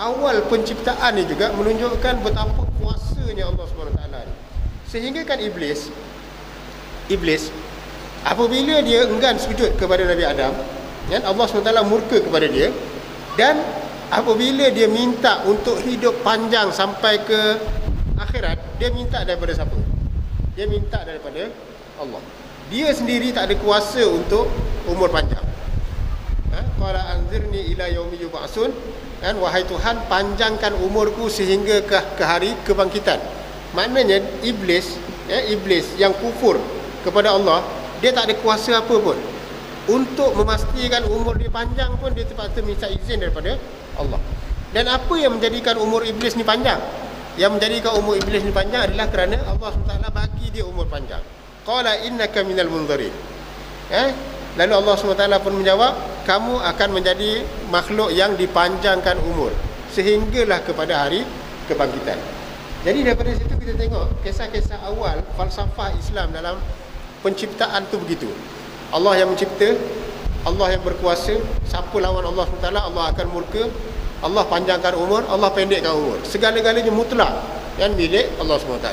awal penciptaan ni juga menunjukkan betapa kuasanya Allah SWT ni. Sehingga kan iblis iblis apabila dia enggan sujud kepada Nabi Adam, kan Allah SWT murka kepada dia dan apabila dia minta untuk hidup panjang sampai ke akhirat, dia minta daripada siapa? Dia minta daripada Allah. Dia sendiri tak ada kuasa untuk umur panjang. Qala anzirni ila yaumi yub'atsun kan wahai Tuhan panjangkan umurku sehingga ke, ke hari kebangkitan. Maknanya iblis ya, iblis yang kufur kepada Allah dia tak ada kuasa apa pun. Untuk memastikan umur dia panjang pun dia terpaksa minta izin daripada Allah. Dan apa yang menjadikan umur iblis ni panjang? Yang menjadikan umur iblis ni panjang adalah kerana Allah SWT bagi dia umur panjang. Qala innaka minal munzirin. Eh? Lalu Allah SWT pun menjawab kamu akan menjadi makhluk yang dipanjangkan umur sehinggalah kepada hari kebangkitan. Jadi daripada situ kita tengok kisah-kisah awal falsafah Islam dalam penciptaan tu begitu. Allah yang mencipta, Allah yang berkuasa, siapa lawan Allah SWT Allah akan murka, Allah panjangkan umur, Allah pendekkan umur. Segala-galanya mutlak yang milik Allah SWT.